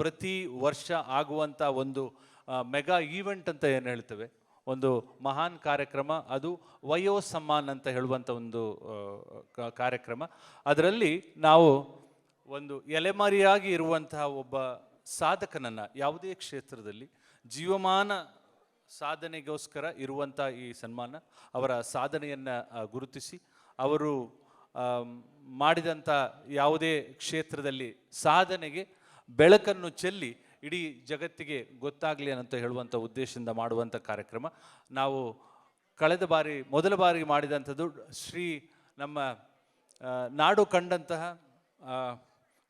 ಪ್ರತಿ ವರ್ಷ ಆಗುವಂಥ ಒಂದು ಮೆಗಾ ಈವೆಂಟ್ ಅಂತ ಏನು ಹೇಳ್ತೇವೆ? ಒಂದು ಮಹಾನ್ ಕಾರ್ಯಕ್ರಮ, ಅದು ವಯೋ ಸಮ್ಮಾನ್ ಅಂತ ಹೇಳುವಂಥ ಒಂದು ಕಾರ್ಯಕ್ರಮ. ಅದರಲ್ಲಿ ನಾವು ಒಂದು ಎಲೆಮಾರಿಯಾಗಿ ಇರುವಂತಹ ಒಬ್ಬ ಸಾಧಕನನ್ನು, ಯಾವುದೇ ಕ್ಷೇತ್ರದಲ್ಲಿ ಜೀವಮಾನ ಸಾಧನೆಗೋಸ್ಕರ ಇರುವಂಥ ಈ ಸನ್ಮಾನ, ಅವರ ಸಾಧನೆಯನ್ನು ಗುರುತಿಸಿ, ಅವರು ಮಾಡಿದಂಥ ಯಾವುದೇ ಕ್ಷೇತ್ರದಲ್ಲಿ ಸಾಧನೆಗೆ ಬೆಳಕನ್ನು ಚೆಲ್ಲಿ ಇಡೀ ಜಗತ್ತಿಗೆ ಗೊತ್ತಾಗಲಿ ಅಂತ ಹೇಳುವಂಥ ಉದ್ದೇಶದಿಂದ ಮಾಡುವಂಥ ಕಾರ್ಯಕ್ರಮ. ನಾವು ಕಳೆದ ಬಾರಿ, ಮೊದಲ ಬಾರಿ ಮಾಡಿದಂಥದ್ದು ಶ್ರೀ ನಮ್ಮ ನಾಡು ಕಂಡಂತಹ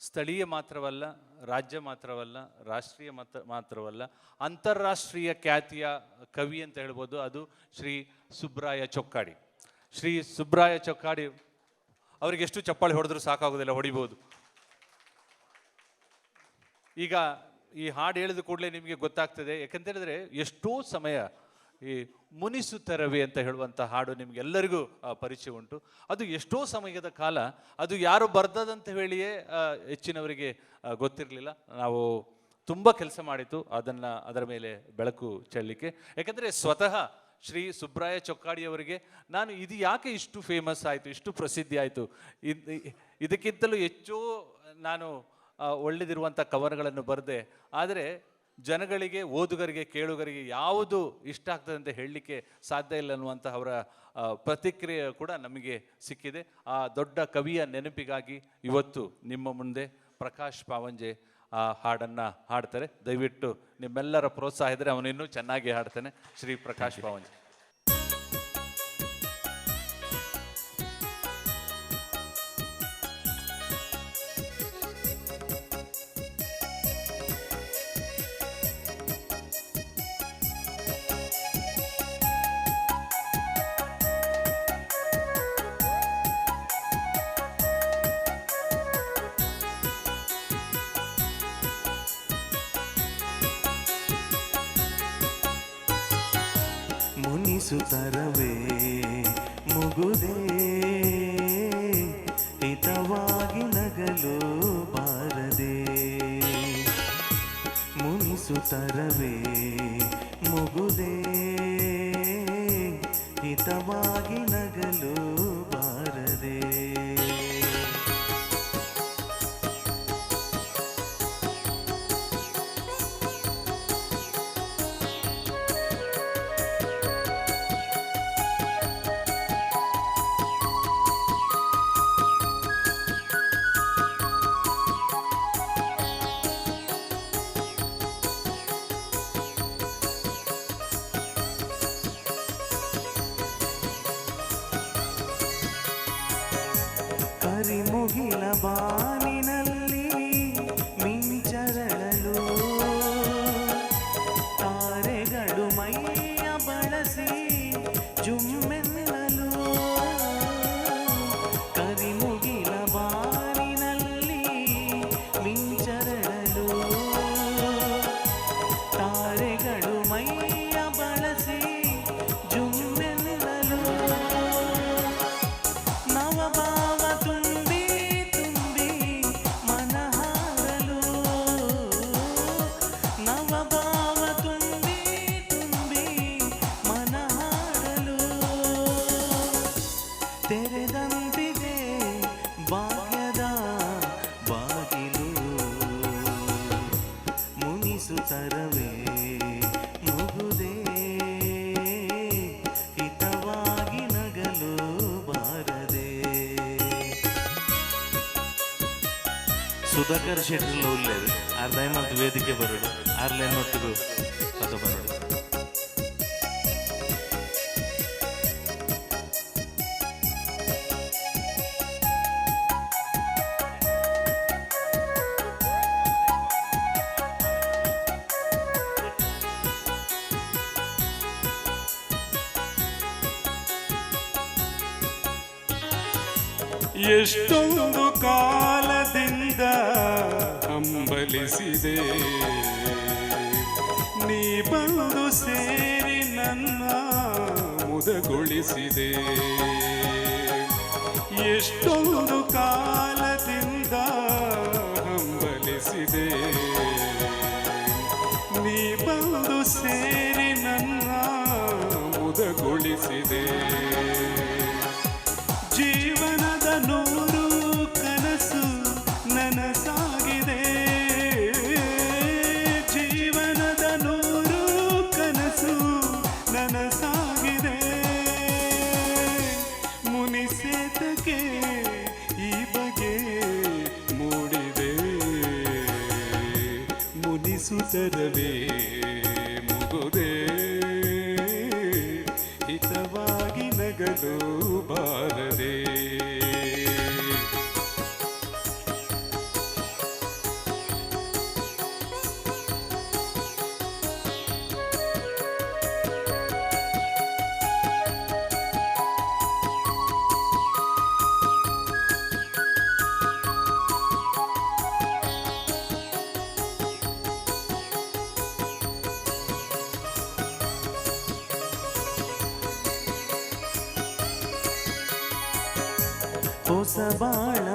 ಸ್ಥಳೀಯ ಮಾತ್ರವಲ್ಲ, ರಾಜ್ಯ ಮಾತ್ರವಲ್ಲ, ರಾಷ್ಟ್ರೀಯ ಮಾತ್ರ, ಮಾತ್ರವಲ್ಲ, ಅಂತಾರಾಷ್ಟ್ರೀಯ ಖ್ಯಾತಿಯ ಕವಿ ಅಂತ ಹೇಳ್ಬೋದು. ಅದು ಶ್ರೀ ಸುಬ್ರಾಯ ಚೊಕ್ಕಾಡಿ. ಶ್ರೀ ಸುಬ್ರಾಯ ಚೊಕ್ಕಾಡಿ, ಅವರಿಗೆ ಎಷ್ಟು ಚಪ್ಪಾಳೆ ಹೊಡೆದ್ರೂ ಸಾಕಾಗೋದಿಲ್ಲ, ಹೊಡಿಬೋದು. ಈಗ ಈ ಹಾಡು ಹೇಳಿದ ಕೂಡಲೇ ನಿಮಗೆ ಗೊತ್ತಾಗ್ತದೆ. ಯಾಕಂತ ಹೇಳಿದ್ರೆ ಎಷ್ಟೋ ಸಮಯ ಈ ಮುನಿಸುತ್ತರವೆ ಅಂತ ಹೇಳುವಂಥ ಹಾಡು ನಿಮಗೆಲ್ಲರಿಗೂ ಪರಿಚಯ ಉಂಟು. ಅದು ಎಷ್ಟೋ ಸಮಯದ ಕಾಲ, ಅದು ಯಾರು ಬರ್ದದಂತ ಹೇಳಿಯೇ ಹೆಚ್ಚಿನವರಿಗೆ ಗೊತ್ತಿರಲಿಲ್ಲ. ನಾವು ತುಂಬ ಕೆಲಸ ಮಾಡಿತು ಅದನ್ನು ಅದರ ಮೇಲೆ ಬೆಳಕು ಚೆಲ್ಲಲಿಕ್ಕೆ. ಯಾಕಂದರೆ ಸ್ವತಃ ಶ್ರೀ ಸುಬ್ರಾಯ ಚೊಕ್ಕಾಡಿಯವರಿಗೆ ನಾನು ಇದು ಯಾಕೆ ಇಷ್ಟು ಫೇಮಸ್ ಆಯಿತು, ಇಷ್ಟು ಪ್ರಸಿದ್ಧಿ ಆಯಿತು ಇದಕ್ಕಿಂತಲೂ ಹೆಚ್ಚು ನಾನು ಒಳ್ಳೆದಿರುವಂಥ ಕವನಗಳನ್ನು ಬರೆದೆ. ಆದರೆ ಜನಗಳಿಗೆ ಓದುಗರಿಗೆ ಕೇಳುಗರಿಗೆ ಯಾವುದು ಇಷ್ಟ ಆಗ್ತದೆ ಅಂತ ಹೇಳಲಿಕ್ಕೆ ಸಾಧ್ಯ ಇಲ್ಲ ಅನ್ನುವಂಥ ಅವರ ಪ್ರತಿಕ್ರಿಯೆ ಕೂಡ ನಮಗೆ ಸಿಕ್ಕಿದೆ. ಆ ದೊಡ್ಡ ಕವಿಯ ನೆನಪಿಗಾಗಿ ಇವತ್ತು ನಿಮ್ಮ ಮುಂದೆ ಪ್ರಕಾಶ್ ಪಾವಂಜೆ ಆ ಹಾಡನ್ನು ಹಾಡ್ತಾರೆ. ದಯವಿಟ್ಟು ನಿಮ್ಮೆಲ್ಲರ ಪ್ರೋತ್ಸಾಹ ಇದ್ದರೆ ಅವನಿನ್ನೂ ಚೆನ್ನಾಗಿ ಹಾಡ್ತಾನೆ. ಶ್ರೀ ಪ್ರಕಾಶ್ ಪಾವಂಜೆ. ಮುನಿಸುತ್ತರವೇ? ಮುಗುದೇ ಹಿತವಾಗಿ ನಗಲು ಬಾರದೆ. ಮುನಿಸುತ್ತರವೇ ಮುಗುದೇ ಹಿತವಾಗಿ ಸುತರವೇ? ಮುಗುದೇ ಹಿತವಾಗಿ ನಗಲು ಬಾರದೆ. ಸುಧಾಕರ್ ಶೆಟ್ಟಿ ಅರ್ಧ ವೇದಿಕೆ ಬರೋಣ ಅರ್ಲೇನ್ ಒಟ್ಟಿಗೂ ಅದು ಬರೋಣ ಎಷ್ಟೊಂದು ಕಾಲದಿಂದ ಅಂಬಲಿಸಿದೆ ನೀ ಬಂದು ಸೇರಿ ನನ್ನ ಮುದಗೊಳಿಸಿದೆ. ಎಷ್ಟೊಂದು ಕಾಲದಿಂದ ಏತಕ್ಕೆ ಈ ಬಗೆ ಮೂಡಿದೆ. ಮುನಿಸುತ್ತರವೇ ಮುಗುದೆ. ಹಿತವಾಗಿ ನಗಲು ಬಾರದೆ. ಹೊಸ ಬಾಳವಾಗಿಲಲ್ಲಿ